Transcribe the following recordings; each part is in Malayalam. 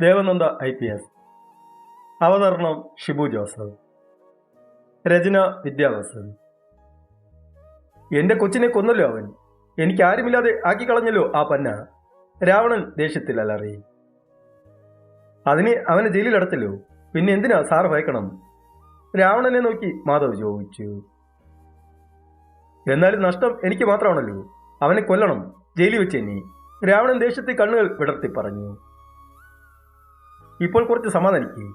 Devananda I P S. അവതരണം ഷിബു ജോസഫ്. രചന വിദ്യാവാസൻ. എന്റെ കൊച്ചിനെ കൊന്നല്ലോ അവൻ. എനിക്ക് ആരുമില്ലാതെ ആക്കിക്കളഞ്ഞല്ലോ ആ പന്ന. രാവണൻ ദേഷ്യത്തിൽ അലറി. അതിന് അവനെ ജയിലിൽ അടച്ചല്ലോ പിന്നെ എന്തിനാ സാർ ഭയക്കണം? രാവണനെ നോക്കി മാധവ് ചോദിച്ചു. എന്നാലും നഷ്ടം എനിക്ക് മാത്രമാണല്ലോ. അവനെ കൊല്ലണം. ജയിലിൽ വെച്ച് എന്നെ രാവണൻ ദേഷ്യത്തിൽ കണ്ണുകൾ വിടർത്തി പറഞ്ഞു. ഇപ്പോൾ കുറച്ച് സമാധാനിക്കേ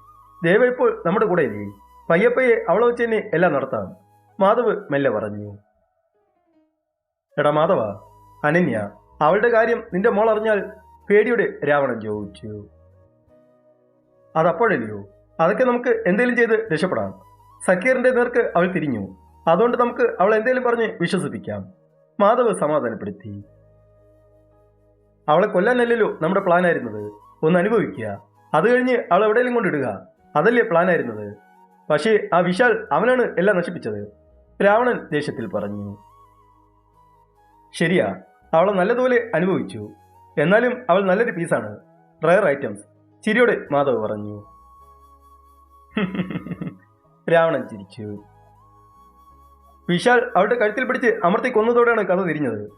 ദേവ ഇപ്പോൾ നമ്മുടെ കൂടെ ഇല്ലേ പയ്യപ്പയെ അവളെ വെച്ച് തന്നെ എല്ലാം നടത്താം. മാധവ് മെല്ലെ പറഞ്ഞു. എടാ മാധവ അനന്യ അവളുടെ കാര്യം നിന്റെ മോൾ അറിഞ്ഞാൽ പേടിയുടെ രാവണൻ ചോദിച്ചു. അതപ്പോഴല്ലയോ? അതൊക്കെ നമുക്ക് എന്തെങ്കിലും ചെയ്ത് രക്ഷപ്പെടാം. സക്കീറിന്റെ നേർക്ക് അവൾ തിരിഞ്ഞു. അതുകൊണ്ട് നമുക്ക് അവൾ എന്തെങ്കിലും പറഞ്ഞ് വിശ്വസിപ്പിക്കാം. മാധവ് സമാധാനപ്പെടുത്തി. അവളെ കൊല്ലാനല്ലല്ലോ നമ്മുടെ പ്ലാൻ ആയിരുന്നത്. ഒന്ന് അനുഭവിക്കുക. അത് കഴിഞ്ഞ് അവൾ എവിടെയെങ്കിലും കൊണ്ടിടുക. അതല്ലേ പ്ലാൻ ആയിരുന്നത്. പക്ഷേ ആ വിശാൽ അവനാണ് എല്ലാം നശിപ്പിച്ചത്. രാവണൻ ദേഷ്യത്തിൽ പറഞ്ഞു. ശരിയാ അവളെ നല്ലതുപോലെ അനുഭവിച്ചു. എന്നാലും അവൾ നല്ലൊരു പീസാണ് റയർ ഐറ്റംസ് ചിരിയോടെ മാധവ് പറഞ്ഞു. രാവണൻ ചിരിച്ചു. വിശാൽ അവളുടെ കഴുത്തിൽ പിടിച്ച് അമർത്തി കൊന്നതോടെയാണ് കഥ തിരിഞ്ഞത്.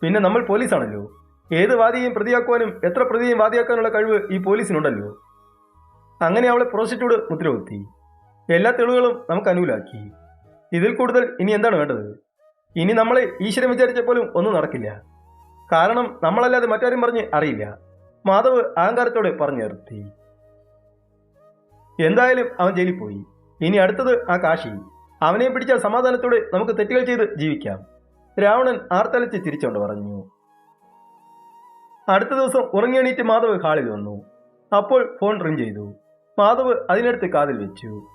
പിന്നെ നമ്മൾ പോലീസാണല്ലോ ഏത് വാദിയെയും പ്രതിയാക്കുവാനും എത്ര പ്രതിയെയും വാദിയാക്കാനുള്ള കഴിവ് ഈ പോലീസിനുണ്ടല്ലോ? അങ്ങനെ അവളെ പ്രോസിക്യൂട്ട് മുദ്രകുത്തി. എല്ലാ തെളിവുകളും നമുക്ക് അനുകൂലാക്കി. ഇതിൽ കൂടുതൽ ഇനി എന്താണ് വേണ്ടത്? ഇനി നമ്മളെ ഈശ്വരൻ വിചാരിച്ച പോലും ഒന്നും നടക്കില്ല. കാരണം നമ്മളല്ലാതെ മറ്റാരും പറഞ്ഞ് അറിയില്ല. മാധവ് അഹങ്കാരത്തോടെ പറഞ്ഞു നിർത്തി. എന്തായാലും അവൻ ജയിലിൽ പോയി. ഇനി അടുത്തത് ആ കാശി. അവനെ പിടിച്ചാൽ സമാധാനത്തോടെ നമുക്ക് തെറ്റുകൾ ചെയ്ത് ജീവിക്കാം. രാവണൻ ആർത്തലച്ച് തിരിച്ചുകൊണ്ട് പറഞ്ഞു. അടുത്ത ദിവസം ഉറങ്ങിയണീറ്റ് മാധവ് ഹാളിൽ വന്നു. അപ്പോൾ ഫോൺ റിംഗ് ചെയ്തു. മാധവ് അതിനടുത്ത് കാതിൽ വെച്ചു.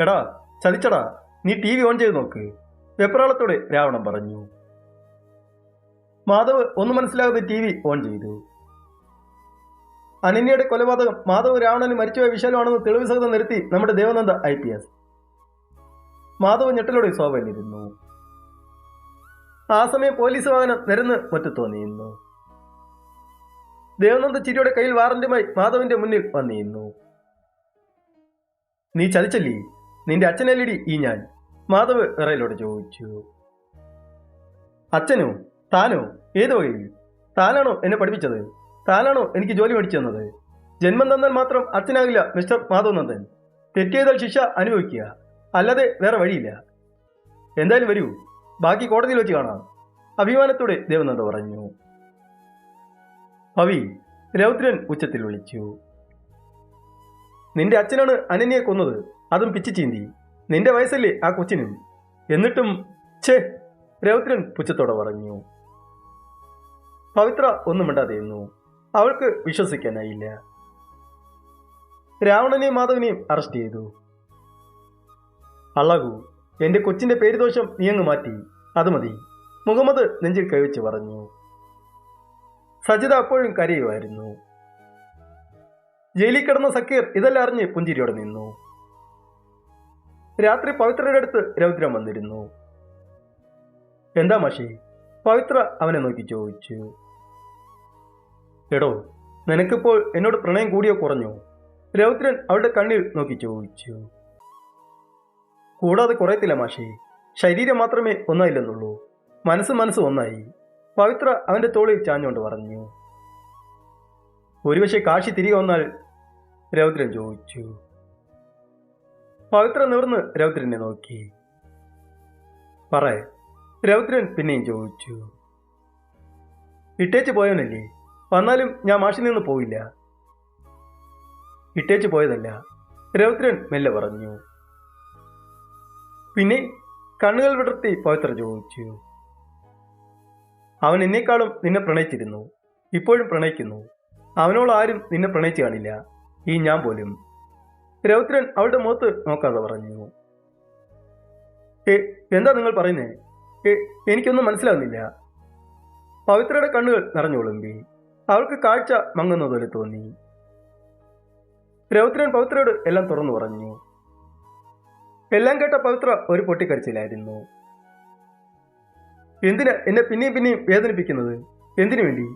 എടാ ചതിച്ചടാ നീ ടി വി ഓൺ ചെയ്ത് നോക്ക്. വെപ്രാളത്തോടെ രാവണൻ പറഞ്ഞു. മാധവ് ഒന്നും മനസ്സിലാകാതെ ടി വി ഓൺ ചെയ്തു. അനന്യയുടെ കൊലപാതകം മാധവ് രാവണന് മരിച്ചുപോയ വിശാലമാണെന്ന് തെളിവ് സഹിതം നിർത്തി നമ്മുടെ Devananda I P S. Madhav ഞെട്ടലോടെ സോഫയിലിരുന്നു ആ സമയം പോലീസ് വാഹനം നിരന്ന് മുറ്റത്ത് വന്നിരുന്നു. ദേവനന്ദ ചിരിയുടെ കയ്യിൽ വാറന്റുമായി മാധവന്റെ മുന്നിൽ വന്നിരുന്നു. നീ ചതിച്ചല്ലേ? നിന്റെ അച്ഛനല്ലിടി ഈ ഞാൻ? മാധവ് വിറയിലോട് ചോദിച്ചു. അച്ഛനോ? താനോ? ഏത് വകയിൽ? താനാണോ എന്നെ പഠിപ്പിച്ചത്? താനാണോ എനിക്ക് ജോലി പഠിച്ചു തന്നത്? ജന്മം തന്നാൽ മാത്രം അച്ഛനാകില്ല മിസ്റ്റർ മാധവ് നന്ദൻ തെറ്റെയ്താൽ ശിക്ഷ അനുഭവിക്കുക. അല്ലാതെ വേറെ വഴിയില്ല. എന്തായാലും വരൂ. ബാക്കി കോടതിയിൽ വെച്ച് കാണാം. അഭിമാനത്തോടെ ദേവനന്ദ പറഞ്ഞു. ഭവി രൗദ്രൻ ഉച്ചത്തിൽ വിളിച്ചു. നിന്റെ അച്ഛനാണ് അനന്യയെ കൊന്നത്. അതും പിച്ചു ചീന്തി. നിന്റെ വയസ്സല്ലേ ആ കൊച്ചിനും? എന്നിട്ടും ഛേ രൗദ്രൻ പുച്ഛത്തോടെ പറഞ്ഞു. പവിത്ര ഒന്നും മിണ്ടാതെയിരുന്നു അവൾക്ക് വിശ്വസിക്കാനായില്ല. രാവണനെയും മാധവനെയും അറസ്റ്റ് ചെയ്തു. അളകു എന്റെ കൊച്ചിന്റെ പേരുദോഷം നീ അങ്ങ് മാറ്റി. അത് മതി. മുഹമ്മദ് നെഞ്ചിൽ കൈവച്ച് പറഞ്ഞു. സജിത അപ്പോഴും കരയുമായിരുന്നു. ജയിലിൽ കിടന്ന സക്കീർ ഇതെല്ലാം അറിഞ്ഞ് പുഞ്ചിരിയോടെ നിന്നു. രാത്രി പവിത്രയുടെ അടുത്ത് രൗദ്രം വന്നിരുന്നു. എന്താ മാഷി? പവിത്ര അവനെ നോക്കി ചോദിച്ചു. എടോ നിനക്കിപ്പോൾ എന്നോട് പ്രണയം കൂടിയോ കുറഞ്ഞു? രൗദ്രൻ അവളുടെ കണ്ണിൽ നോക്കി ചോദിച്ചു. കൂടാതെ കുറയത്തില്ല മാഷി. ശരീരം മാത്രമേ ഒന്നായില്ലെന്നുള്ളൂ. മനസ്സ് മനസ്സ് ഒന്നായി. പവിത്ര അവന്റെ തോളിൽ ചാഞ്ഞുകൊണ്ട് പറഞ്ഞു ഒരുപക്ഷെ കാശി തിരികെ വന്നാൽ രൗദ്രൻ ചോദിച്ചു. പവിത്ര നിവർന്ന് രൗദ്രനെ നോക്കി. പറ രൗദ്രൻ പിന്നെയും ചോദിച്ചു ഇട്ടേച്ച് പോയവനല്ലേ? വന്നാലും ഞാൻ മാഷിൽ നിന്ന് പോയില്ല ഇട്ടേച്ച് പോയതല്ല രൗദ്രൻ മെല്ലെ പറഞ്ഞു. പിന്നെ കണ്ണുകൾ വിടർത്തി പവിത്ര ചോദിച്ചു. അവൻ എന്നെക്കാളും നിന്നെ പ്രണയിച്ചിരുന്നു. ഇപ്പോഴും പ്രണയിക്കുന്നു. അവനോൾ ആരും നിന്നെ പ്രണയിച്ചു കാണില്ല. ഈ ഞാൻ പോലും. രൗദ്രൻ അവളുടെ മുഖത്ത് നോക്കാതെ പറഞ്ഞു. ഏ എന്താ നിങ്ങൾ പറയുന്നേ? ഏ എനിക്കൊന്നും മനസ്സിലാവുന്നില്ല. പവിത്രയുടെ കണ്ണുകൾ നിറഞ്ഞൊളുമ്പി അവൾക്ക് കാഴ്ച മങ്ങുന്നതുപോലെ തോന്നി. രൗദ്രൻ പവിത്രയോട് എല്ലാം തുറന്നു പറഞ്ഞു. എല്ലാം കേട്ട പവിത്ര ഒരു പൊട്ടിക്കരച്ചിലായിരുന്നു എന്തിനാ എന്നെ പിന്നെയും പിന്നെയും വേദനിപ്പിക്കുന്നത്? എന്തിനു വേണ്ടി?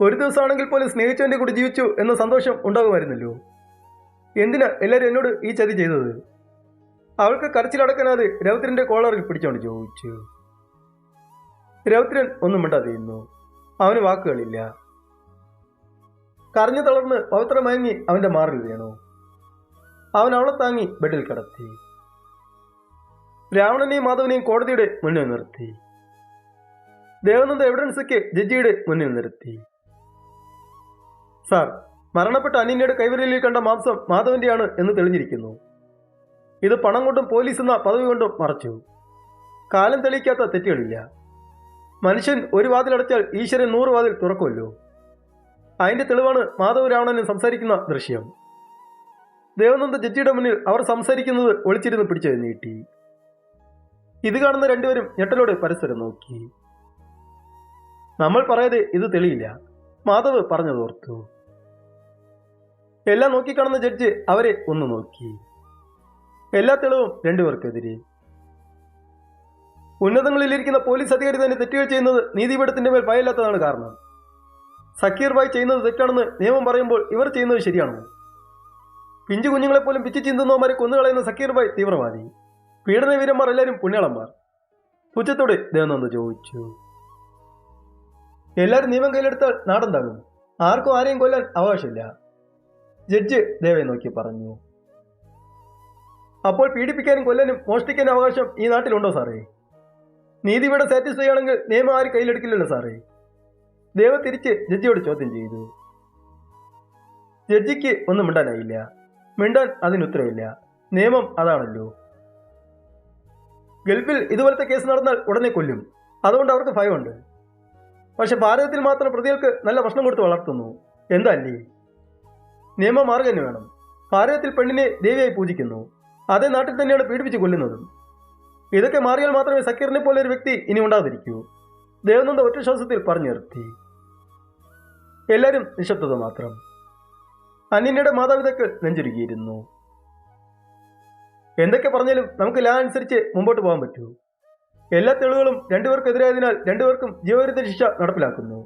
ഒരു ദിവസമാണെങ്കിൽ പോലും സ്നേഹിച്ചവന്റെ കൂടെ ജീവിച്ചു എന്ന സന്തോഷം ഉണ്ടാകുമായിരുന്നല്ലോ. എന്തിനാ എല്ലാവരും എന്നോട് ഈ ചതി ചെയ്തത്? അവൾക്ക് കരച്ചിലടക്കാനാതെ രൗദ്രന്റെ കോളറിൽ പിടിച്ചോണ്ട് ചോദിച്ചു. രൗദ്രൻ ഒന്നും മിണ്ടാതിരുന്നു അവന് വാക്കുകളില്ല. കരഞ്ഞു തളർന്ന് പവിത്ര അവന്റെ മാറിൽ വീണു. അവൻ അവളെ താങ്ങി ബെഡിൽ കിടത്തി. രാവണനെയും മാധവനെയും കോടതിയുടെ മുന്നിൽ നിർത്തി. ദേവനന്ദ എവിഡൻസൊക്കെ ജഡ്ജിയുടെ മുന്നിൽ നിർത്തി. സാർ മരണപ്പെട്ട അനിയനയുടെ കൈവരലിൽ കണ്ട മാംസം മാധവന്റെയാണ് എന്ന് തെളിഞ്ഞിരിക്കുന്നു. ഇത് പണം കൊണ്ടും പോലീസ് എന്ന പദവി കൊണ്ടും മറച്ചു. കാലം തെളിയിക്കാത്ത തെറ്റുകളില്ല. മനുഷ്യൻ ഒരു വാതിലടച്ചാൽ ഈശ്വരൻ നൂറ് വാതിൽ തുറക്കുമല്ലോ. അതിന്റെ തെളിവാണ് മാധവ് രാവണനെ സംസാരിക്കുന്ന ദൃശ്യം. ദേവനന്ദ ജഡ്ജിയുടെ മുന്നിൽ അവർ സംസാരിക്കുന്നത് ഒളിച്ചിരുന്ന് പിടിച്ചു നീട്ടി. ഇത് കാണുന്ന രണ്ടുപേരും ഞെട്ടലോട് പരസ്പരം നോക്കി. നമ്മൾ പറയത് ഇത് തെളിയില്ല. മാധവ് പറഞ്ഞതോർത്തു. എല്ലാം നോക്കിക്കാണുന്ന ജഡ്ജ് അവരെ ഒന്ന് നോക്കി. എല്ലാ തെളിവും രണ്ടുപേർക്കെതിരെ. ഉന്നതങ്ങളിലിരിക്കുന്ന പോലീസ് അധികാരി തന്നെ തെറ്റുകൾ ചെയ്യുന്നത് നീതിപീഠത്തിന്റെ മേൽ ഭയമില്ലാത്തതാണ് കാരണം. സക്കീർ ഭായ് ചെയ്യുന്നത് തെറ്റാണെന്ന് നിയമം പറയുമ്പോൾ ഇവർ ചെയ്യുന്നത് ശരിയാണോ? പിഞ്ചു കുഞ്ഞുങ്ങളെപ്പോലും പിച്ചു ചിന്തുന്നവന്മാരെ കൊന്നുകളയുന്ന സക്കീർ ഭായ് തീവ്രവാദി. പീഡന വീരന്മാർ എല്ലാവരും പുണ്യാളന്മാർ. പുച്ഛത്തോടെ ദേവനന്ദ ചോദിച്ചു. എല്ലാവരും നിയമം കയ്യിലെടുത്താൽ നാടെന്താകും? ആർക്കും ആരെയും കൊല്ലാൻ അവകാശമില്ല. ജഡ്ജ് ദേവയെ നോക്കി പറഞ്ഞു. അപ്പോൾ പീഡിപ്പിക്കാനും കൊല്ലാനും മോഷ്ടിക്കാനും അവകാശം ഈ നാട്ടിലുണ്ടോ സാറേ? നീതി ഇവിടെ സാറ്റിസ്ഫൈ ആണെങ്കിൽ നിയമം ആരും കയ്യിലെടുക്കില്ലല്ലോ സാറേ. ദേവ തിരിച്ച് ജഡ്ജിയോട് ചോദ്യം ചെയ്തു. ജഡ്ജിക്ക് ഒന്നും മിണ്ടാനായില്ല. മിണ്ടാൻ അതിന് ഉത്തരവില്ല. നിയമം അതാണല്ലോ. ഗൾഫിൽ ഇതുപോലത്തെ കേസ് നടന്നാൽ ഉടനെ കൊല്ലും. അതുകൊണ്ട് അവർക്ക് ഭയമുണ്ട്. പക്ഷെ ഭാരതത്തിൽ മാത്രം പ്രതികൾക്ക് നല്ല ഭക്ഷണം കൊടുത്ത് വളർത്തുന്നു. എന്താ അല്ലേ? നിയമം മാറുക തന്നെ വേണം. ഭാരതത്തിൽ പെണ്ണിനെ ദേവിയായി പൂജിക്കുന്നു. അതേ നാട്ടിൽ തന്നെയാണ് പീഡിപ്പിച്ച് കൊല്ലുന്നതും. ഇതൊക്കെ മാറിയാൽ മാത്രമേ സക്കീറിനെ പോലെ ഒരു വ്യക്തി ഇനി ഉണ്ടാതിരിക്കൂ ദേവനന്ദ ഒറ്റ ശ്വാസത്തിൽ പറഞ്ഞു നിർത്തി. എല്ലാവരും നിശബ്ദത മാത്രം. അന്യന്റെ മാതാപിതാക്കൾ നെഞ്ചുരുകിയിരുന്നു. എന്തൊക്കെ പറഞ്ഞാലും നമുക്ക് ലാ അനുസരിച്ച് മുമ്പോട്ട് പോകാൻ പറ്റൂ. എല്ലാ തെളിവുകളും രണ്ടുപേർക്കെതിരായതിനാൽ രണ്ടുപേർക്കും ജീവവിരുദ്ധ ശിക്ഷ നടപ്പിലാക്കുന്നു.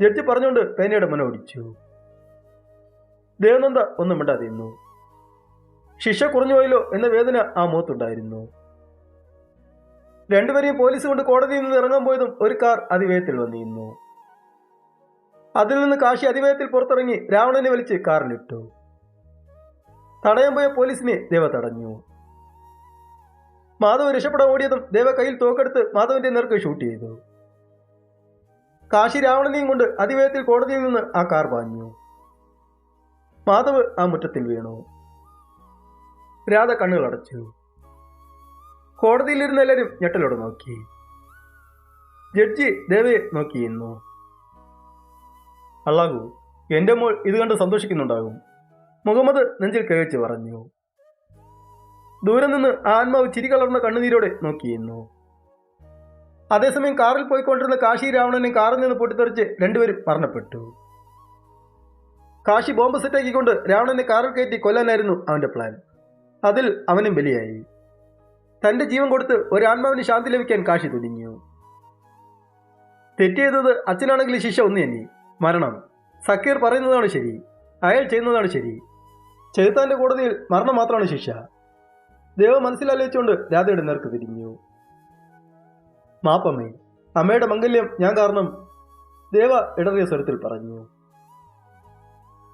ജഡ്ജി പറഞ്ഞുകൊണ്ട് പേനയുടെ മനോടിച്ചു ദേവനന്ദ ഒന്നും മിണ്ടാതിരുന്നു ശിക്ഷ കുറഞ്ഞുപോയല്ലോ എന്ന വേദന ആ മുഖത്തുണ്ടായിരുന്നു. രണ്ടുപേരെയും പോലീസ് കൊണ്ട് കോടതിയിൽ നിന്ന് ഇറങ്ങാൻ പോയതും ഒരു കാർ അതിവേഗത്തിൽ വന്നിരുന്നു അതിൽ നിന്ന് കാശി അതിവേഗത്തിൽ പുറത്തിറങ്ങി രാവണനെ വലിച്ച് കാറിലിട്ടു. തടയാൻ പോയ പോലീസിനെ ദേവ തടഞ്ഞു. മാധവ് രക്ഷപ്പെടാൻ ഓടിയതും ദേവ കയ്യിൽ തോക്കെടുത്ത് മാധവന്റെ നേർക്ക് ഷൂട്ട് ചെയ്തു. കാശി രാവണനെയും കൊണ്ട് അതിവേഗത്തിൽ കോടതിയിൽ നിന്ന് ആ കാർ പാഞ്ഞു. മാധവ് ആ മുറ്റത്തിൽ വീണു. രാധ കണ്ണുകൾ അടച്ചു. കോടതിയിലിരുന്ന എല്ലാവരും ഞെട്ടലോട് നോക്കി. ജഡ്ജി ദേവയെ നോക്കിയിരുന്നു അള്ളാഹു എന്റെ മോൾ ഇത് കണ്ട് സന്തോഷിക്കുന്നുണ്ടാകും. മുഹമ്മദ് നെഞ്ചിൽ കൈവച്ച് പറഞ്ഞു. ദൂരെ നിന്ന് ആത്മാവ് ചിരി കളർന്ന കണ്ണുനീരോടെ നോക്കിയിരുന്നു അതേസമയം കാറിൽ പോയിക്കൊണ്ടിരുന്ന കാശി രാവണനെ കാറിൽ നിന്ന് പൊട്ടിത്തെറിച്ച് രണ്ടുപേരും മരണപ്പെട്ടു. കാശി ബോംബ് സെറ്റാക്കിക്കൊണ്ട് രാവണനെ കാറിൽ കയറ്റി കൊല്ലാനായിരുന്നു അവന്റെ പ്ലാൻ അതിൽ അവനും ബലിയായി. തന്റെ ജീവൻ കൊടുത്ത് ഒരാത്മാവിന് ശാന്തി ലഭിക്കാൻ കാശി തുനിഞ്ഞു. തെറ്റെയ്തത് അച്ഛനാണെങ്കിൽ ശിക്ഷ ഒന്ന് തന്നെ മരണം. സക്കീർ പറയുന്നതാണ് ശരി. അയാൾ ചെയ്യുന്നതാണ് ശരി. ചെറുത്താന്റെ കോടതിയിൽ മരണം മാത്രമാണ് ശിക്ഷ. ദേവ മനസ്സിലാലോചിച്ചുകൊണ്ട് രാധയുടെ നേർക്ക് തിരിഞ്ഞു. മാപ്പമ്മേ അമ്മയുടെ മംഗല്യം ഞാൻ കാരണം ദേവ ഇടറിയ സ്വരത്തിൽ പറഞ്ഞു.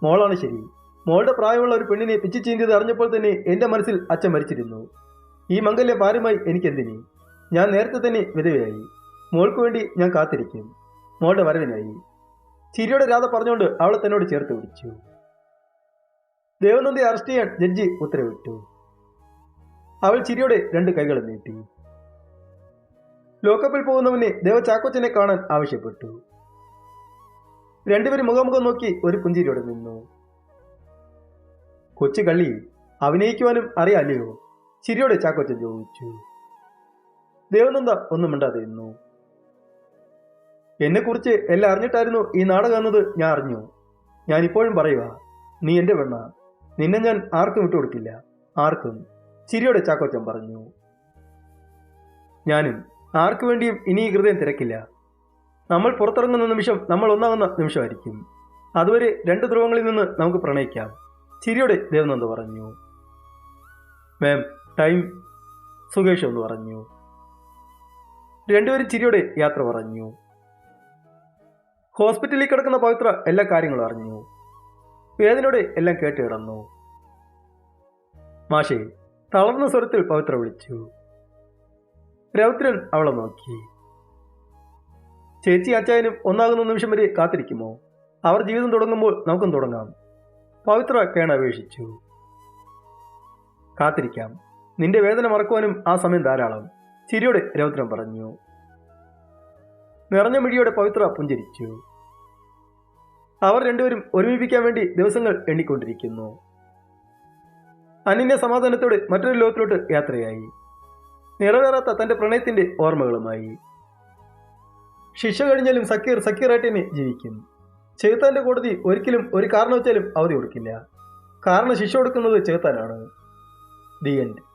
മോളാണ് ശരി. മോളുടെ പ്രായമുള്ള ഒരു പെണ്ണിനെ പിച്ചു ചീന്തിയത് അറിഞ്ഞപ്പോൾ തന്നെ എന്റെ മനസ്സിൽ അച്ഛൻ മരിച്ചിരുന്നു. ഈ മംഗല്യം ഭാര്യമായി എനിക്കെന്തിനി? ഞാൻ നേരത്തെ തന്നെ വിധവയായി. മോൾക്ക് വേണ്ടി ഞാൻ കാത്തിരിക്കും. മോളുടെ വരവിനായി. ചിരിയോടെ രാധ പറഞ്ഞുകൊണ്ട് അവളെ തന്നോട് ചേർത്ത് പിടിച്ചു. ദേവനന്ദയെ അറസ്റ്റ് ചെയ്യാൻ ജഡ്ജി ഉത്തരവിട്ടു. അവൾ ചിരിയോടെ രണ്ട് കൈകൾ നീട്ടി. ലോക്കപ്പിൽ പോകുന്നവനെ ദേവ ചാക്കോച്ചനെ കാണാൻ ആവശ്യപ്പെട്ടു. രണ്ടുപേരും മുഖാമുഖം നോക്കി ഒരു പുഞ്ചിരിയോടെ നിന്നു. കൊച്ചു കള്ളി അഭിനയിക്കുവാനും അറിയാലയോ ചിരിയോടെ ചാക്കോച്ചൻ ചോദിച്ചു. ദേവനന്ദ ഒന്നും മിണ്ടാതെ നിന്നു. എന്നെക്കുറിച്ച് എല്ലാം അറിഞ്ഞിട്ടായിരുന്നു ഈ നാടകം എന്നത് ഞാൻ അറിഞ്ഞു. ഞാനിപ്പോഴും പറയുക നീ എന്റെ പെണ്ണ. നിന്നെ ഞാൻ ആർക്കും വിട്ടുകൊടുക്കില്ല ആർക്കും. ചിരിയോടെ ചാക്കോച്ചൻ പറഞ്ഞു. ഞാനും ആർക്കു വേണ്ടിയും ഇനി ഈ ഹൃദയം തിരക്കില്ല. നമ്മൾ പുറത്തിറങ്ങുന്ന നിമിഷം നമ്മൾ ഒന്നാകുന്ന നിമിഷമായിരിക്കും. അതുവരെ രണ്ട് ധ്രുവങ്ങളിൽ നിന്ന് നമുക്ക് പ്രണയിക്കാം. ചിരിയോടെ ദേവനന്ദ പറഞ്ഞു. മാം ടൈം സുകേഷ് എന്ന് പറഞ്ഞു. രണ്ടുപേരും ചിരിയോടെ യാത്ര പറഞ്ഞു. ഹോസ്പിറ്റലിൽ കിടക്കുന്ന പവിത്ര എല്ലാ കാര്യങ്ങളും അറിഞ്ഞു. വേദനയോടെ എല്ലാം കേട്ട് കിടന്നു മാഷെ തളർന്ന സ്വരത്തിൽ പവിത്ര വിളിച്ചു. രൗദ്രൻ അവളെ നോക്കി. ചേച്ചി അച്ചായനും ഒന്നാകുന്ന നിമിഷം വരെ കാത്തിരിക്കുമോ? അവർ ജീവിതം തുടങ്ങുമ്പോൾ നമുക്കും തുടങ്ങാം. പവിത്ര കേണപേക്ഷിച്ചു കാത്തിരിക്കാം. നിന്റെ വേദന മറക്കുവാനും ആ സമയം ധാരാളം. ചിരിയോടെ രൗദ്രൻ പറഞ്ഞു. നിറഞ്ഞ മിഴിയോടെ പവിത്ര പുഞ്ചിരിച്ചു. അവർ രണ്ടുപേരും ഒരുമിപ്പിക്കാൻ വേണ്ടി ദിവസങ്ങൾ എണ്ണിക്കൊണ്ടിരിക്കുന്നു. അനിന്യ സമാധാനത്തോടെ മറ്റൊരു ലോകത്തിലോട്ട് യാത്രയായി. നിറവേറാത്ത തന്റെ പ്രണയത്തിന്റെ ഓർമ്മകളുമായി. ശിക്ഷ കഴിഞ്ഞാലും സക്കീർ സക്കീറായിട്ട് തന്നെ ജീവിക്കും. ചേത്താന്റെ കോടതി ഒരിക്കലും ഒരു കാരണവച്ചാലും അവധി കൊടുക്കില്ല. കാരണം ശിക്ഷ കൊടുക്കുന്നത് ചേത്താനാണ്. The end.